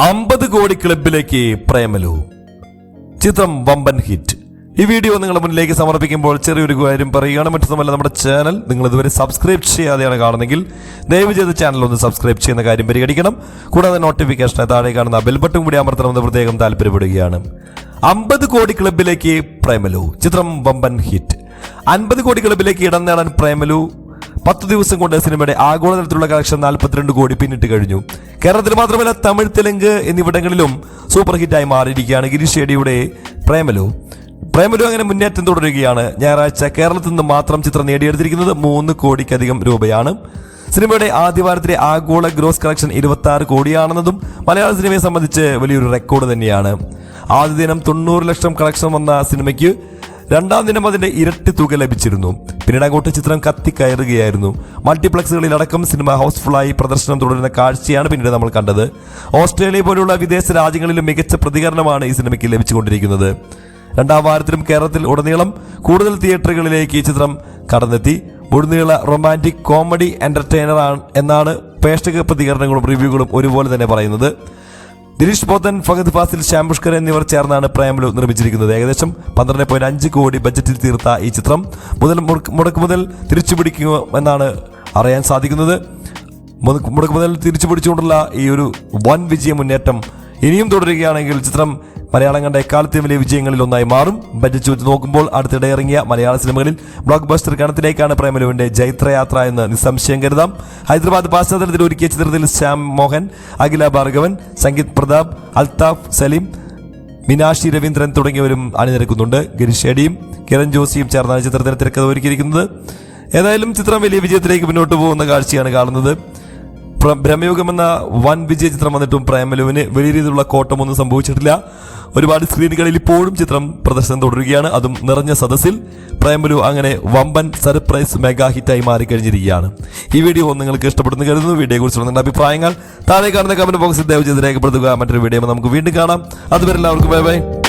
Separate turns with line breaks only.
അമ്പത് കോടി ക്ലബിലേക്ക് പ്രേമലു. ചിത്രം വമ്പൻ ഹിറ്റ്. ഈ വീഡിയോ നിങ്ങളുടെ മുന്നിലേക്ക് സമർപ്പിക്കുമ്പോൾ ചെറിയൊരു കാര്യം പറയുകയാണ്. മറ്റൊന്നുമല്ല നമ്മുടെ ചാനൽ നിങ്ങൾ ഇതുവരെ സബ്സ്ക്രൈബ് ചെയ്യാതെയാണ് കാണുന്നെങ്കിൽ ദയവ് ചെയ്ത് ചാനൽ ഒന്ന് സബ്സ്ക്രൈബ് ചെയ്യുന്ന കാര്യം പരിഗണിക്കണം. കൂടാതെ നോട്ടിഫിക്കേഷനെ താഴെ കാണുന്ന ബെൽ ബട്ടൺ കൂടി അമർത്തണമെന്ന് പ്രത്യേകം താല്പര്യപ്പെടുകയാണ്. അമ്പത് കോടി ക്ലബിലേക്ക് പ്രേമലു. ചിത്രം വമ്പൻ ഹിറ്റ്. അൻപത് കോടി ക്ലബിലേക്ക് ഇടം നേടാൻ പ്രേമലു പത്ത് ദിവസം കൊണ്ട് സിനിമയുടെ ആഗോളതലത്തിലുള്ള കളക്ഷൻ നാൽപ്പത്തിരണ്ട് കോടി പിന്നിട്ട് കഴിഞ്ഞു. കേരളത്തിൽ മാത്രമല്ല തമിഴ് തെലുങ്ക് എന്നിവിടങ്ങളിലും സൂപ്പർ ഹിറ്റായി മാറിയിരിക്കുകയാണ് ഗിരീഷ് ഷേഡിയുടെ പ്രേമലു. പ്രേമലു അങ്ങനെ മുന്നേറ്റം തുടരുകയാണ്. ഞായറാഴ്ച കേരളത്തിൽ നിന്ന് മാത്രം ചിത്രം നേടിയെടുത്തിരിക്കുന്നത് മൂന്ന് കോടിക്കധികം രൂപയാണ്. സിനിമയുടെ ആദ്യ വാരത്തിലെ ആഗോള ഗ്രോസ് കളക്ഷൻ ഇരുപത്തി ആറ് കോടിയാണെന്നതും മലയാള സിനിമയെ സംബന്ധിച്ച് വലിയൊരു റെക്കോർഡ് തന്നെയാണ്. ആദ്യ ദിനം തൊണ്ണൂറ് ലക്ഷം കളക്ഷൻ വന്ന സിനിമയ്ക്ക് രണ്ടാം ദിനം അതിന്റെ ഇരട്ടി തുക ലഭിച്ചിരുന്നു. പിന്നീട് അങ്ങോട്ട് ചിത്രം കത്തിക്കയറുകയായിരുന്നു മൾട്ടിപ്ലക്സുകളിൽ അടക്കം സിനിമ ഹൗസ്ഫുള്ളായി പ്രദർശനം തുടരുന്ന കാഴ്ചയാണ് പിന്നീട് നമ്മൾ കണ്ടത്. ഓസ്ട്രേലിയ പോലുള്ള വിദേശ രാജ്യങ്ങളിലും മികച്ച പ്രതികരണമാണ് ഈ സിനിമയ്ക്ക് ലഭിച്ചുകൊണ്ടിരിക്കുന്നത്. രണ്ടാം വാരത്തിലും കേരളത്തിൽ ഉടനീളം കൂടുതൽ തിയേറ്ററുകളിലേക്ക് ഈ ചിത്രം കടന്നെത്തി. മുഴുനീള റൊമാന്റിക് കോമഡി എന്റർടൈനർ ആണ് എന്നാണ് പ്രേക്ഷക പ്രതികരണങ്ങളും റിവ്യൂകളും ഒരുപോലെ തന്നെ പറയുന്നത്. ദിലീഷ് പോത്തൻ ഫഹദ് ഫാസിൽ ശ്യാം എന്നിവർ ചേർന്നാണ് പ്രേമലു നിർമ്മിച്ചിരിക്കുന്നത്. ഏകദേശം പന്ത്രണ്ട് പോയിന്റ് അഞ്ച് കോടി ബജറ്റിൽ തീർത്ത ഈ ചിത്രം. മുതൽ മുടക്ക് മുതൽ തിരിച്ചുപിടിക്കുമെന്നാണ് അറിയാൻ സാധിക്കുന്നത്. മുടക്ക് മുതൽ തിരിച്ചുപിടിച്ചുകൊണ്ടുള്ള ഈ ഒരു വൻ വിജയ മുന്നേറ്റം ഇനിയും തുടരുകയാണെങ്കിൽ ചിത്രം മലയാളം കണ്ട എക്കാലത്തെയും വലിയ വിജയങ്ങളിൽ ഒന്നായി മാറും. ബജറ്റ് വെച്ച് നോക്കുമ്പോൾ അടുത്തിടെ ഇറങ്ങിയ മലയാള സിനിമകളിൽ ബ്ലോക്ക് ബസ്റ്റർ ഗണത്തിലേക്കാണ് പ്രേമലുവിന്റെ ജൈത്രയാത്ര എന്ന് നിസ്സംശയം കരുതാം. ഹൈദരാബാദ് പശ്ചാത്തലത്തിൽ ഒരുക്കിയ ചിത്രത്തിൽ ശ്യാം മോഹൻ അഖില ഭാർഗവൻ സംഗീത് പ്രതാപ് അൽതാഫ് സലീം മിനാഷി രവീന്ദ്രൻ തുടങ്ങിയവരും അണിനിരക്കുന്നുണ്ട്. ഗിരീഷ് ഷെഡിയും കിരൺ ജോസിയും ചേർന്നാണ് ചിത്രത്തിന് തിരക്കഥ ഒരുക്കിയിരിക്കുന്നത്. ഏതായാലും ചിത്രം വലിയ വിജയത്തിലേക്ക് മുന്നോട്ട് പോകുന്ന കാഴ്ചയാണ് കാണുന്നത്. ഭ്രമയുഗം എന്ന വൻ വിജയ ചിത്രം വന്നിട്ടും പ്രേമലുവിന് വലിയ രീതിയിലുള്ള കോട്ടമൊന്നും സംഭവിച്ചിട്ടില്ല. ഒരുപാട് സ്ക്രീനുകളിൽ ഇപ്പോഴും ചിത്രം പ്രദർശനം തുടരുകയാണ്. അതും നിറഞ്ഞ സദസ്സിൽ പ്രേമലു അങ്ങനെ വമ്പൻ സർപ്രൈസ് മെഗാ ഹിറ്റായി മാറിക്കഴിഞ്ഞിരിക്കുകയാണ്. ഈ വീഡിയോ നിങ്ങൾക്ക് ഇഷ്ടപ്പെടുന്നു കരുതുന്നു. വീഡിയോ കുറിച്ചുള്ള നിങ്ങളുടെ അഭിപ്രായങ്ങൾ താഴെ കാണുന്ന കമന്റ് ബോക്സിൽ ദയവ് ചെയ്ത് രേഖപ്പെടുത്തുക. മറ്റൊരു വീഡിയോ നമുക്ക് വീണ്ടും കാണാം. അതുവരെ എല്ലാവർക്കും ബൈ ബൈ.